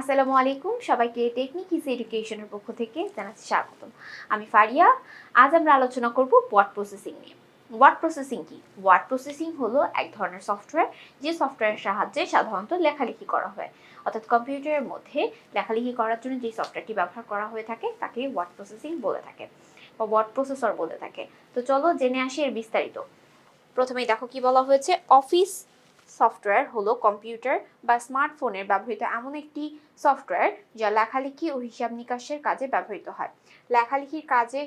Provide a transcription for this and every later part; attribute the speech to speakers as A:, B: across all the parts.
A: আসসালামু আলাইকুম। সবাইকে টেকনিক ইজ এডুকেশনের পক্ষ থেকে জানাচ্ছি স্বাগতম। আমি ফারিয়া। আজ আমরা আলোচনা করব ওয়ার্ড প্রসেসিং নিয়ে। ওয়ার্ড প্রসেসিং কি? ওয়ার্ড প্রসেসিং হলো এক ধরনের সফটওয়্যার যে সফটওয়্যারের সাহায্যে সাধারণত লেখালেখি করা হয়। অর্থাৎ কম্পিউটারের মধ্যে লেখালেখি করার জন্য যে সফটওয়্যারটি ব্যবহার করা হয়ে থাকে, তাকে ওয়ার্ড প্রসেসিং বলে থাকে বা ওয়ার্ড প্রসেসর বলে থাকে। তো চলো জেনে আসি এর বিস্তারিত। প্রথমেই দেখো কি বলা হয়েছে অফিস সফটওয়্যার হলো কম্পিউটার বা স্মার্টফোনের ব্যবহৃত এমন একটি সফটওয়্যার যা লেখালেখি ও হিসাব নিকাশের কাজে ব্যবহৃত হয়। লেখালেখির কাজে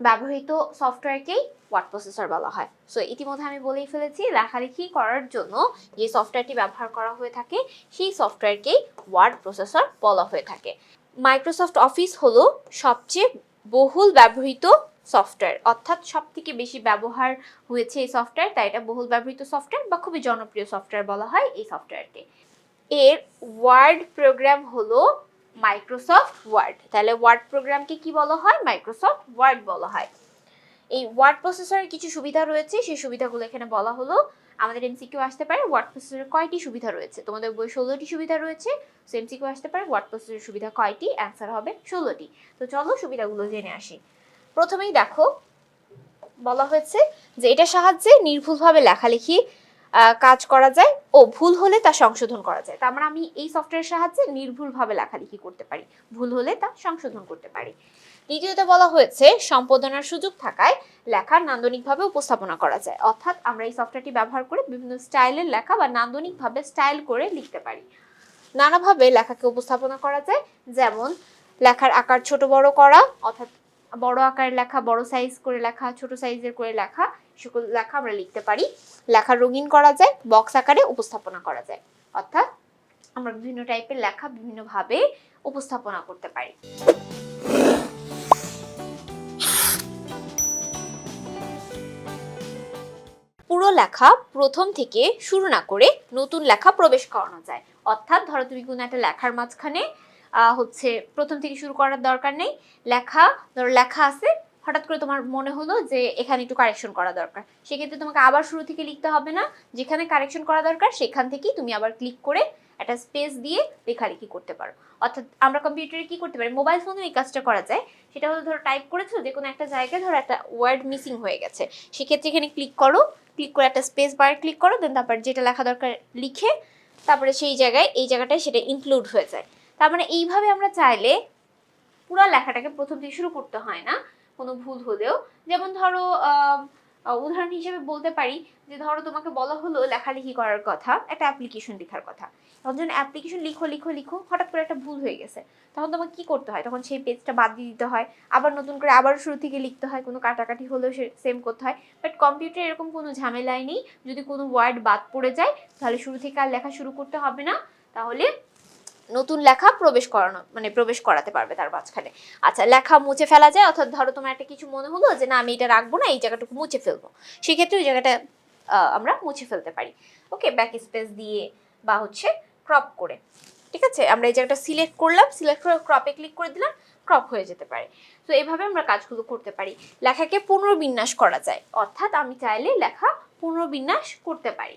A: ব্যবহৃত সফটওয়্যারকেই ওয়ার্ড প্রসেসর বলা হয়। সো, ইতিমধ্যে আমি বলেই ফেলেছি, লেখালেখি করার জন্য যে সফটওয়্যারটি ব্যবহার করা হয়ে থাকে, সেই সফটওয়্যারকেই ওয়ার্ড প্রসেসর বলা হয়ে থাকে। মাইক্রোসফট অফিস হলো সবচেয়ে বহুল ব্যবহৃত সফটওয়্যার অর্থাৎ সব থেকে বেশি ব্যবহার হয়েছে এই সফটওয়্যার তাই এটা বহুল ব্যবহৃত সফটওয়্যার বা খুবই জনপ্রিয় সফটওয়্যার বলা হয় এই সফটওয়্যারকে এর ওয়ার্ড প্রোগ্রাম হলো মাইক্রোসফট ওয়ার্ড তাহলে ওয়ার্ড প্রোগ্রামকে কি বলা হয়? মাইক্রোসফট ওয়ার্ড বলা হয়। এই ওয়ার্ড প্রসেসরের কিছু সুবিধা রয়েছে, সেই সুবিধাগুলো এখানে বলা হলো। আমাদের এমসিকিউ আসতে পারে ওয়ার্ড প্রসেসরের কয়টি সুবিধা রয়েছে? তোমাদের বই ষোলোটি সুবিধা রয়েছে সো এমসিকিউ আসতে পারে ওয়ার্ড প্রসেসরের সুবিধা কয়টি? অ্যান্সার হবে ষোলোটি। তো চলো সুবিধাগুলো জেনে আসি। প্রথমেই দেখো, বলা হয়েছে যে এটা সাহায্যে নির্ভুলভাবে লেখালেখি কাজ করা যায় ও ভুল হলে তা সংশোধন করা যায়। তার মানে আমি এই সফটওয়্যারের সাহায্যে নির্ভুলভাবে লেখালেখি করতে পারি। ভুল হলে তা সংশোধন করতে পারি। দ্বিতীয়ত বলা হয়েছে, সম্পাদনার সুযোগ থাকায় লেখা নান্দনিকভাবে উপস্থাপনা করা যায়। অর্থাৎ আমরা এই সফটওয়্যারটি ব্যবহার করে বিভিন্ন স্টাইলের লেখা বা নান্দনিকভাবে স্টাইল করে লিখতে পারি। নানাভাবে লেখাকে উপস্থাপনা করা যায়, যেমন লেখার আকার ছোট বড় করা, অর্থাৎ বড় আকারের লেখা, বড় সাইজ করে লেখা, ছোট সাইজের করে লেখা সকল লেখা আমরা লিখতে পারি। লেখা রঙিন করা যায় বক্স আকারে উপস্থাপনা করা যায়। অর্থাৎ আমরা বিভিন্ন টাইপের লেখা বিভিন্নভাবে উপস্থাপনা করতে পারি। পুরো লেখা প্রথম থেকে শুরু না করে নতুন লেখা প্রবেশ করানো যায়। অর্থাৎ ধরো তুমি কোনো একটা লেখার মাঝখানে হচ্ছে প্রথম থেকে শুরু করার দরকার নেই। লেখা, ধরো লেখা আছে, হঠাৎ করে তোমার মনে হলো যে এখানে একটু কারেকশন করা দরকার। সেক্ষেত্রে তোমাকে আবার শুরু থেকে লিখতে হবে না। যেখানে কারেকশন করা দরকার, সেখান থেকেই তুমি আবার ক্লিক করে একটা স্পেস দিয়ে লেখালেখি করতে পারো। অর্থাৎ আমরা কম্পিউটারে কি করতে পারি? মোবাইল ফোনেও এই কাজটা করা যায়। সেটা হলো ধরো টাইপ করেছ, যে কোনো একটা জায়গায় ধরো একটা ওয়ার্ড মিসিং হয়ে গেছে। সেক্ষেত্রে এখানে ক্লিক করো ক্লিক করে একটা স্পেস বার ক্লিক করো দেন তারপর যেটা লেখা দরকার লিখে, তারপরে সেই জায়গায়, এই জায়গাটায় সেটা ইনক্লুড হয়ে যায়। তার মানে এইভাবে আমরা চাইলে পুরো লেখাটাকে প্রথম থেকে শুরু করতে হয় না, কোনো ভুল হলেও। যেমন ধরো উদাহরণ হিসেবে বলতে পারি যে ধরো তোমাকে বলা হলো লেখালেখি করার কথা, একটা অ্যাপ্লিকেশন লেখার কথা। তখন যখন অ্যাপ্লিকেশন লিখো লিখো লিখো, হঠাৎ করে একটা ভুল হয়ে গেছে, তখন তোমাকে কি করতে হয়? তখন সেই পেজটা বাদ দিয়ে দিতে হয়, আবার নতুন করে আবার শুরু থেকে লিখতে হয়, কোনো কাটাকাটি হলেও সে সেম করতে হয়। বাট কম্পিউটারে এরকম কোনো ঝামেলাই নেই, যদি কোনো ওয়ার্ড বাদ পড়ে যায়, তাহলে শুরু থেকে আর লেখা শুরু করতে হবে না, তাহলে নতুন লেখা প্রবেশ করানো মানে প্রবেশ করাতে পারবে তার মাঝখানে। আচ্ছা লেখা মুছে ফেলা যায়, অর্থাৎ ধরো তোমার একটা কিছু মনে হলো যে, না, আমি এটা রাখব না, এই জায়গাটুকু মুছে ফেলব। সেক্ষেত্রে ওই জায়গাটা আমরা মুছে ফেলতে পারি। ওকে ব্যাক স্পেস দিয়ে বা হচ্ছে ক্রপ করে। ঠিক আছে? আমরা এই জায়গাটা সিলেক্ট করলাম সিলেক্ট করে ক্রপে ক্লিক করে দিলাম ক্রপ হয়ে যেতে পারে। তো এইভাবে আমরা কাজগুলো করতে পারি। লেখাকে পুনর্বিন্যাস করা যায়। অর্থাৎ আমি চাইলে লেখা পুনর্বিন্যাস করতে পারি।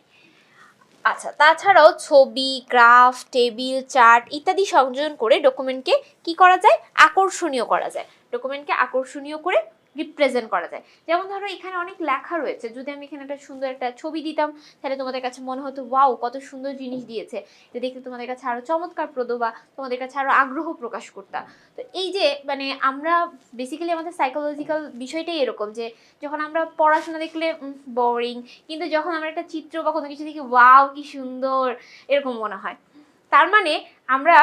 A: আচ্ছা তাছাড়াও ছবি, গ্রাফ, টেবিল, চার্ট ইত্যাদি সংযোজন করে ডকুমেন্টকে কি করা যায়? আকর্ষণীয় করা যায়। ডকুমেন্টকে আকর্ষণীয় করে রিপ্রেজেন্ট করা যায়। যেমন ধরো এখানে অনেক লেখা রয়েছে, যদি আমি এখানে একটা সুন্দর একটা ছবি দিতাম, তাহলে তোমাদের কাছে মনে হতো, ওয়াও, কত সুন্দর জিনিস দিয়েছে। যে দেখতে তোমাদের কাছে আরও চমৎকার প্রদ বা তোমাদের কাছে আরও আগ্রহ প্রকাশ করতাম। তো এই যে মানে আমরা বেসিক্যালি আমাদের সাইকোলজিক্যাল বিষয়টাই এরকম যে, যখন আমরা পড়াশোনা দেখলে বোরিং কিন্তু যখন আমরা একটা চিত্র বা কোনো কিছু দেখি, ওয়াও, কি সুন্দর, এরকম মনে হয়। তার মানে আমরা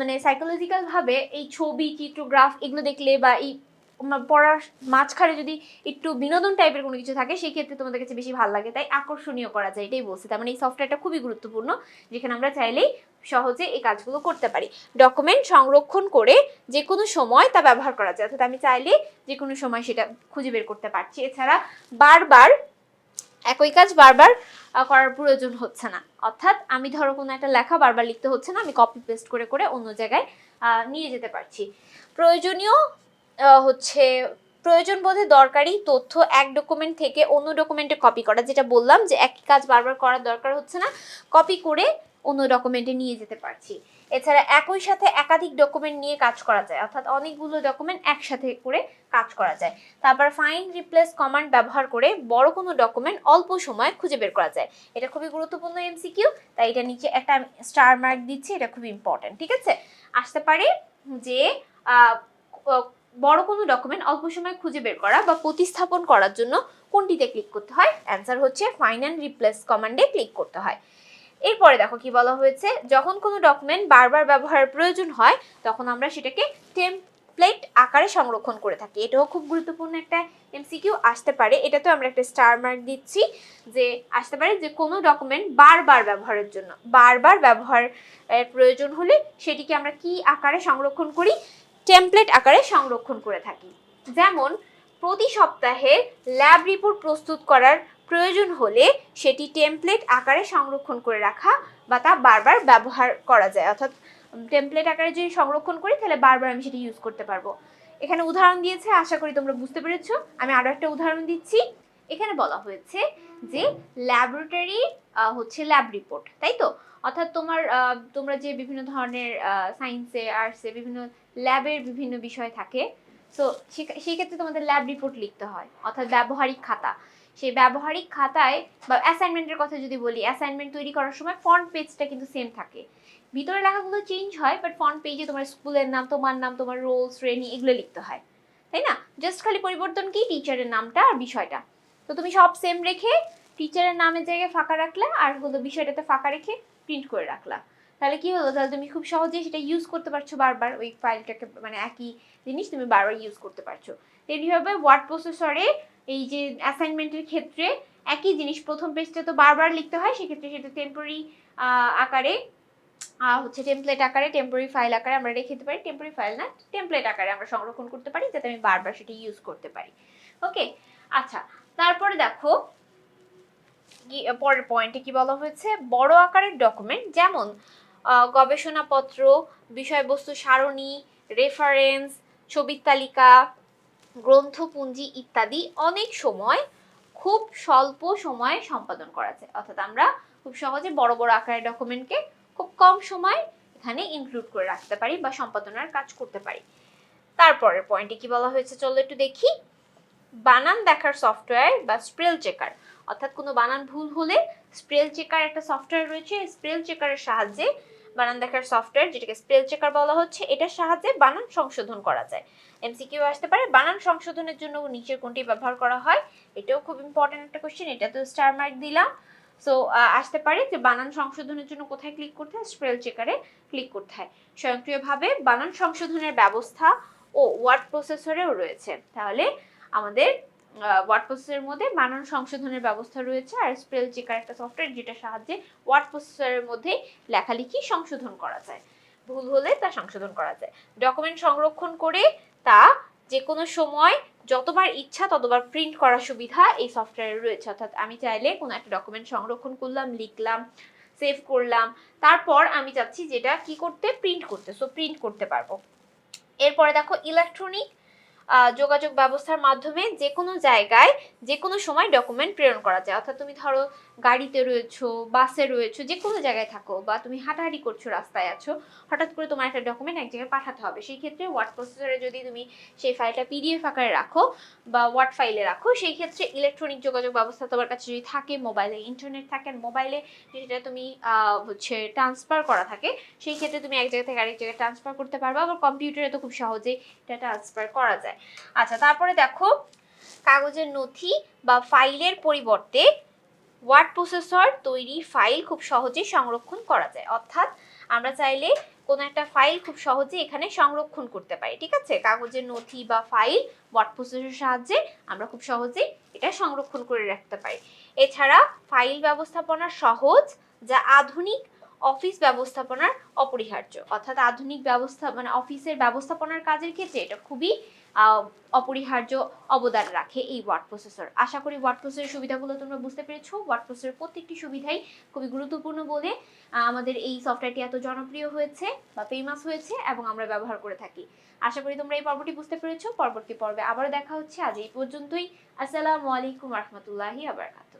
A: মানে সাইকোলজিক্যালভাবে এই ছবি চিত্র গ্রাফ এগুলো দেখলে বা এই পড়ার মাঝখানে যদি একটু বিনোদন টাইপের কোনো কিছু থাকে, সেই ক্ষেত্রে তোমাদের কাছে বেশি ভালো লাগে। তাই আকর্ষণীয় করা যায়, এটাই বলছি। তার মানে এই সফটওয়্যারটা খুবই গুরুত্বপূর্ণ, যেখানে আমরা চাইলেই সহজে এই কাজগুলো করতে পারি। ডকুমেন্ট সংরক্ষণ করে যে কোনো সময় তা ব্যবহার করা যায়। অর্থাৎ আমি চাইলে যে কোনো সময় সেটা খুঁজে বের করতে পারছি। এছাড়া বারবার, একই কাজ বারবার করার প্রয়োজন হচ্ছে না। অর্থাৎ আমি ধরো কোনো একটা লেখা বারবার লিখতে হচ্ছে না, আমি কপি পেস্ট করে করে অন্য জায়গায় নিয়ে যেতে পারছি। প্রয়োজনীয় হচ্ছে প্রয়োজন বোধে দরকারি তথ্য এক ডকুমেন্ট থেকে অন্য ডকুমেন্টে কপি করা। যেটা বললাম যে একই কাজ বারবার করার দরকার হচ্ছে না কপি করে অন্য ডকুমেন্টে নিয়ে যেতে পারছি। এছাড়া একই সাথে একাধিক ডকুমেন্ট নিয়ে কাজ করা যায়, অর্থাৎ অনেকগুলো ডকুমেন্ট একসাথে করে কাজ করা যায়। তারপর ফাইন রিপ্লেস কমান্ড ব্যবহার করে বড় কোনো ডকুমেন্ট অল্প সময়ে খুঁজে বের করা যায়। এটা খুবই গুরুত্বপূর্ণ এমসিকিউ তাই এটা নিচে একটা স্টার মার্ক দিচ্ছি, এটা খুব ইম্পর্টেন্ট ঠিক আছে? আসতে পারে যে বড় কোনো ডকুমেন্ট অল্প সময় খুঁজে বের করা বা প্রতিস্থাপন করার জন্য কোনটিতে ক্লিক করতে হয়? অ্যান্সার হচ্ছে ফাইন্ড অ্যান্ড রিপ্লেস কমান্ডে ক্লিক করতে হয়। এরপরে দেখো কি বলা হয়েছে, যখন কোনো ডকুমেন্ট বারবার ব্যবহারের প্রয়োজন হয়, তখন আমরা সেটাকে টেমপ্লেট আকারে সংরক্ষণ করে থাকি। এটাও খুব গুরুত্বপূর্ণ একটা এমসিকিউ আসতে পারে। এটাতেও আমরা একটা স্টার মার্ক দিচ্ছি যে, আসতে পারে যে কোনো ডকুমেন্ট বারবার ব্যবহারের জন্য। বারবার ব্যবহারের প্রয়োজন হলে সেটিকে আমরা কি আকারে সংরক্ষণ করি? টেমপ্লেট আকারে সংরক্ষণ করে থাকি। যেমন, প্রতি সপ্তাহে ল্যাব রিপোর্ট প্রস্তুত করার প্রয়োজন হলে সেটি টেমপ্লেট আকারে সংরক্ষণ করে রাখা বা তা বারবার ব্যবহার করা যায়। অর্থাৎ টেমপ্লেট আকারে যদি সংরক্ষণ করি, তাহলে বারবার আমি সেটি ইউজ করতে পারব। এখানে উদাহরণ দিয়েছে, আশা করি তোমরা বুঝতে পেরেছ। আমি আরও একটা উদাহরণ দিচ্ছি। এখানে বলা হয়েছে যে ল্যাবরেটরি হচ্ছে ল্যাব রিপোর্ট তাই তো? অর্থাৎ তোমার তোমরা যে বিভিন্ন ধরনের সায়েন্সে আর্টসে বিভিন্ন ল্যাবের বিভিন্ন বিষয় থাকে, তো সেই ক্ষেত্রে তোমাদের ল্যাব রিপোর্ট লিখতে হয়, অর্থাৎ ব্যবহারিক খাতা। সেই ব্যবহারিক খাতায় বা অ্যাসাইনমেন্টের কথা যদি বলি অ্যাসাইনমেন্ট তৈরি করার সময় ফ্রন্ট পেজটা কিন্তু সেম থাকে। ভিতরে লেখাগুলো চেঞ্জ হয় বাট ফ্রন্ট পেজে তোমার স্কুলের নাম, তোমার নাম, তোমার রোল শ্রেণি এগুলো লিখতে হয়, তাই না? জাস্ট খালি পরিবর্তন কি? টিচারের নামটা আর বিষয়টা। তো তুমি সব সেম রেখে টিচারের নামের জায়গায় ফাঁকা রাখলে, আর হলো বিষয়টাতে ফাঁকা রেখে প্রিন্ট করে রাখলা। তাহলে কি হলো? তাহলে তুমি খুব সহজেই সেটা ইউজ করতে পারছ বারবার ওই ফাইলটাকে মানে একই জিনিস তুমি বারবার ইউজ করতে পারছ। তেমনিভাবে ওয়ার্ড প্রসেসরে এই যে অ্যাসাইনমেন্টের ক্ষেত্রে একই জিনিস প্রথম পেজটা তো বারবার লিখতে হয়, সেক্ষেত্রে সেটা টেম্পোরি আকারে হচ্ছে টেমপ্লেট আকারে টেম্পোরি ফাইল আকারে আমরা রেখে দিতে পারি। টেম্পোরি ফাইল না টেমপ্লেট আকারে আমরা সংরক্ষণ করতে পারি, যাতে আমি বারবার সেটা ইউজ করতে পারি। ওকে আচ্ছা তারপরে দেখো পরের পয়েন্টে কি বলা হয়েছে? বড় আকারের ডকুমেন্ট যেমন গবেষণাপত্র, বিষয়বস্তু সারণী রেফারেন্স ছবির তালিকা, গ্রন্থপুঞ্জি ইত্যাদি অনেক সময় খুব স্বল্প সময়ে সম্পাদন করা যায়। অর্থাৎ আমরা খুব সহজে বড় বড় আকারের ডকুমেন্টকে খুব কম সময় এখানে ইনক্লুড করে রাখতে পারি বা সম্পাদনার কাজ করতে পারি। তারপরের পয়েন্টে কি বলা হয়েছে? চলো একটু দেখি। বানান দেখার সফটওয়্যার বা স্প্রেল চেকার অর্থাৎ কোনো বানান ভুল হলে স্প্রেল চেকার একটা সফটওয়্যার রয়েছে স্প্রেল চেকারের সাহায্যে বানান দেখার সফটওয়্যার যেটাকে স্পেল চেকার বলা হচ্ছে, এটার সাহায্যে বানান সংশোধন করা যায়। এমসিকিউ আসতে পারে, বানান সংশোধনের জন্য নিচের কোনটি ব্যবহার করা হয়, এটাও খুব ইম্পর্টেন্ট একটা কোশ্চেন এটা তো স্টার মার্ক দিলাম। সো আসতে পারে যে বানান সংশোধনের জন্য কোথায় ক্লিক করতে হয় স্পেল চেকারে ক্লিক করতে হয়। স্বয়ংক্রিয়ভাবে বানান সংশোধনের ব্যবস্থা ও ওয়ার্ড প্রসেসরেও রয়েছে। তাহলে আমাদের ওয়ার্ড মধ্যে বানান সংশোধনের ব্যবস্থা রয়েছে আর স্পেল চেকার একটা সফটওয়্যার যেটার সাহায্যে ওয়ার্ড প্রসেসরের মধ্যে লেখালেখি সংশোধন করা যায়। ভুল হলে তা সংশোধন করা যায়। ডকুমেন্ট সংরক্ষণ করে তা যে কোনো সময় যতবার ইচ্ছা ততবার প্রিন্ট করার সুবিধা এই সফটওয়্যারে রয়েছে। অর্থাৎ আমি চাইলে কোনো একটা ডকুমেন্ট সংরক্ষণ করলাম, লিখলাম সেভ করলাম, তারপর আমি চাচ্ছি যেটা কি করতে প্রিন্ট করতে। সো প্রিন্ট করতে পারব। এরপরে দেখো ইলেকট্রনিক যোগাযোগ ব্যবস্থার মাধ্যমে যে কোনো জায়গায় যে কোনো সময় ডকুমেন্ট প্রেরণ করা যায়। অর্থাৎ তুমি ধরো গাড়িতে রয়েছো বাসে রয়েছো, যে কোনো জায়গায় থাকো বা তুমি হাঁটাহাঁটি করছ, রাস্তায় আছো, হঠাৎ করে তোমার একটা ডকুমেন্ট এক জায়গায় পাঠাতে হবে। সেই ক্ষেত্রে ওয়ার্ড প্রসেসরে যদি তুমি সেই ফাইলটা পিডিএফ আকারে রাখো বা ওয়ার্ড ফাইলে রাখো, সেই ক্ষেত্রে ইলেকট্রনিক যোগাযোগ ব্যবস্থা তোমার কাছে যদি থাকে মোবাইলে ইন্টারনেট থাকে মোবাইলে যেটা তুমি হচ্ছে ট্রান্সফার করা থাকে, সেই ক্ষেত্রে তুমি এক জায়গা থেকে আরেক জায়গায় ট্রান্সফার করতে পারবে, আবার কম্পিউটারে তো খুব সহজেই এটা ট্রান্সফার করা যায়। আচ্ছা তারপরে দেখো, কাগজের নথি বা ফাইলের পরিবর্তে ওয়ার্ড প্রসেসর তৈরি ফাইল খুব সহজেই সংরক্ষণ করা যায়। অর্থাৎ আমরা চাইলে কোনো একটা ফাইল খুব সহজে এখানে সংরক্ষণ করতে পারি, ঠিক আছে? কাগজের নথি বা ফাইল ওয়ার্ড প্রসেসরের সাহায্যে আমরা খুব সহজেই এটা সংরক্ষণ করে রাখতে পারি। এছাড়া ফাইল ব্যবস্থাপনা সহজ, যা আধুনিক অফিস ব্যবস্থাপনার অপরিহার্য। অর্থাৎ আধুনিক ব্যবস্থা মানে অফিসের ব্যবস্থাপনার কাজের ক্ষেত্রে এটা খুবই অপরিহার্য অবদান রাখে এই ওয়ার্ড প্রসেসর আশা করি ওয়ার্ড প্রসেসরের সুবিধাগুলো তোমরা বুঝতে পেরেছ। ওয়ার্ড প্রসেসরের প্রত্যেকটি সুবিধাই খুবই গুরুত্বপূর্ণ বলে আমাদের এই সফটওয়্যারটি এত জনপ্রিয় হয়েছে বা ফেমাস হয়েছে এবং আমরা ব্যবহার করে থাকি। আশা করি তোমরা এই পর্বটি বুঝতে পেরেছ। পরবর্তী পর্বে আবারও দেখা হচ্ছে। আজ এই পর্যন্তই। আসসালামু আলাইকুম রহমতুল্লাহি আবরকাত